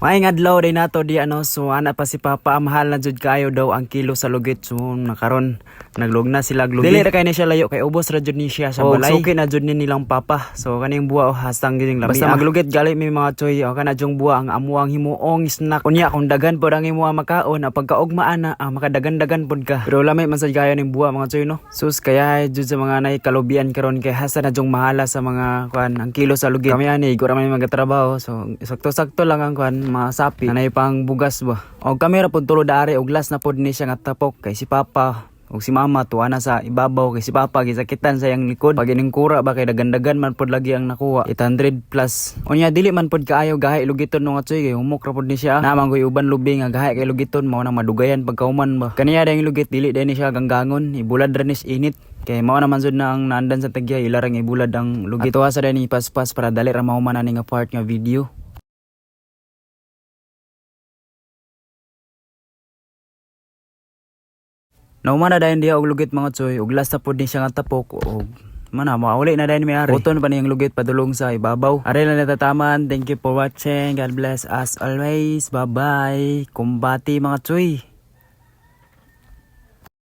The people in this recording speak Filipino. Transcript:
Maing adlaw day nato di ano so ana pa si Papa mahal na jud kayo daw ang kilo sa lugit so nakaron naglug na sila glugit. Dili ra kay ni siya layo kay ubos ra jud ni siya sa Og balay. suki na jud ni nilang Papa. So kaning buwa oh, hastang gining lami. Basta maglugit gali mi mga choy o kana jung buwa ang amuang himuong snack. Unya kung dagan pod ang imuha makaon na pagkaugmaan na ah, makadagan-dagan pod ka. Pero lami man sad kayo ning buwa mga choy no. Sus kaya jud sa mga nay kalubian karon kay hasa na jung mahala sa mga kwan ang kilo sa lugit. Kami ani igura man magatrabaho so sakto-sakto lang ang kwan masapi. Nanay pang bugas ba. Og kamera pod tulo dari og last na pod ni siya nga tapok kay si Papa. Og si mama tuwa na sa ibabaw kay si papa gisakitan sa iyang likod. Pag ining kura ba kay dagandagan man pod lagi ang nakuha. 800 plus. Unya dili man pod kaayo gahi lugiton no nga tsoy kay humok ra pod ni siya. Naman koy uban lubi nga gahi kay lugiton mao nang madugayan pagkauman ba. Kaniya dayang lugit dili day ni siya ganggangon ibulad ra ni init. Kay mao naman jud na ang naandan sa tagya ilarang ibulad ang lugit. Tuwa sa dani paspas para dali ra mao man ani nga part nga video Naumana dayon diya og lugit mga tsoy, og last na pod ni siya nga tapok og mana mauli na dayon may ari. Uton pa niyang lugit padulong sa ibabaw. Ari na natataman. Thank you for watching. God bless us always. Bye-bye. Kumbati mga tsoy.